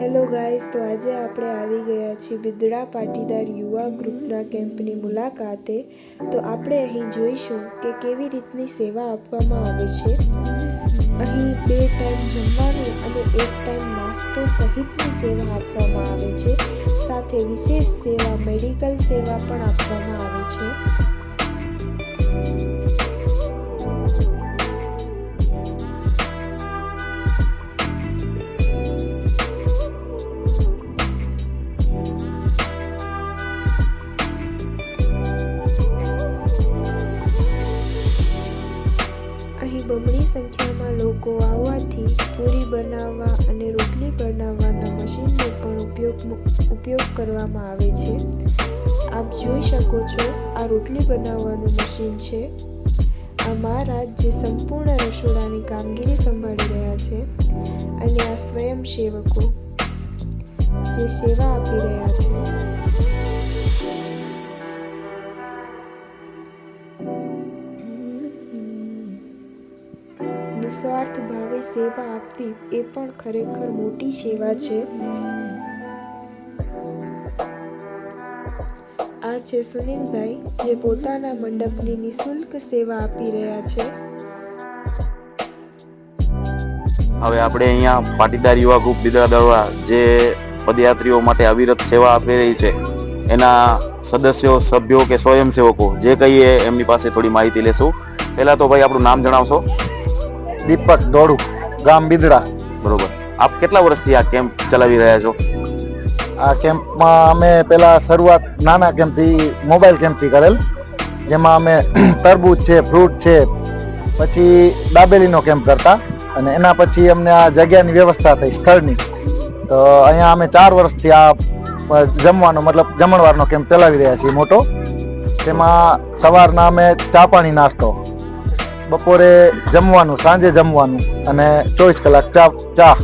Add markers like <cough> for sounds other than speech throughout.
Hello guys તો આજે આપણે આવી ગયા છીએ બિદડા પાટીદાર યુવા ગ્રુપના કેમ્પની મુલાકાતે. તો આપણે અહીં જોઈશું કે કેવી રીતની સેવા આપવામાં આવે છે. અહીં બે ટાઈમ જમવાનું અને એક ટાઈમ નાસ્તો સહિતની સેવા આપવામાં આવે છે. સાથે વિશેષ સેવા, મેડિકલ સેવા પણ આપવામાં આવે છે. બમણી સંખ્યામાં લોકો આવવાથી પૂરી બનાવવા અને રોટલી બનાવવાના મશીનનો પણ ઉપયોગ ઉપયોગ કરવામાં આવે છે. આપ જોઈ શકો છો, આ રોટલી બનાવવાનું મશીન છે. આ મહારાજ જે સંપૂર્ણ રસોડાની કામગીરી સંભાળી રહ્યા છે અને આ સ્વયંસેવકો જે સેવા આપી રહ્યા છે. નિસ્વાર્થ ભાવે સેવા આપવી એ પણ ખરેખર મોટી સેવા છે. આ છે સુનિલભાઈ, જે પોતાના મંડપની નિઃશુલ્ક સેવા આપી રહ્યા છે. હવે આપણે અહીંયા પાટીદાર યુવા ગ્રુપ દીદરા દળવા જે પદયાત્રીઓ માટે અવિરત સેવા આપી રહી છે, એના સદસ્યો, સભ્યો કે સ્વયંસેવકો, જે કહીએ એમની પાસે થોડી માહિતી લેશું. પહેલાં તો ભાઈ આપણું નામ જણાવશો. દીપક દોડુ ગામ બિદડા. બરોબર. આપ કેટલા વર્ષથી આ કેમ્પ ચલાવી રહ્યા છો? આ કેમ્પમાં અમે પહેલા શરૂઆત નાના કેમ્પથી, મોબાઈલ કેમ્પથી કરેલ, જેમાં અમે <clears throat> તરબૂચ છે, ફ્રૂટ છે, પછી દાબેલીનો કેમ્પ કરતા અને એના પછી અમને આ જગ્યાની વ્યવસ્થા થઈ સ્થળની. તો અહીંયા અમે ચાર વર્ષથી આ જમવાનો, મતલબ જમણવારનો કેમ્પ ચલાવી રહ્યા છીએ મોટો. તેમાં સવારના અમે ચા પાણી નાસ્તો બપોરે જમવાનું સાંજે જમવાનું અને ચોવીસ કલાક ચા ચા.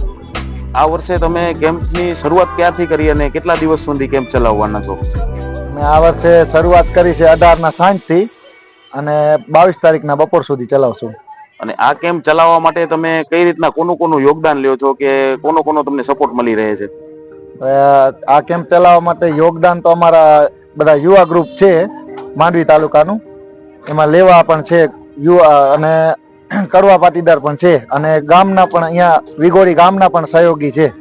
આ વર્ષે તમે કેમ્પની શરૂઆત ક્યારથી કરી અને કેટલા દિવસ સુધી કેમ્પ ચલાવવાના છો? મેં આ વર્ષે શરૂઆત કરી છે અઢારના સાંજથી અને બાવીસ તારીખના બપોર સુધી ચલાવશું. અને આ કેમ્પ ચલાવવા માટે તમે કઈ રીતના કોનું કોનું યોગદાન લ્યો છો કે કોનો કોનો તમને સપોર્ટ મળી રહે છે? આ કેમ્પ ચલાવવા માટે યોગદાન તો અમારા બધા યુવા ગ્રુપ છે માંડવી તાલુકાનું. એમાં લેવા પણ છે યુવા અને કડવા પાટીદાર પણ છે. અને ગામના પણ અહીંયા વિગોડી ગામના પણ સહયોગી છે.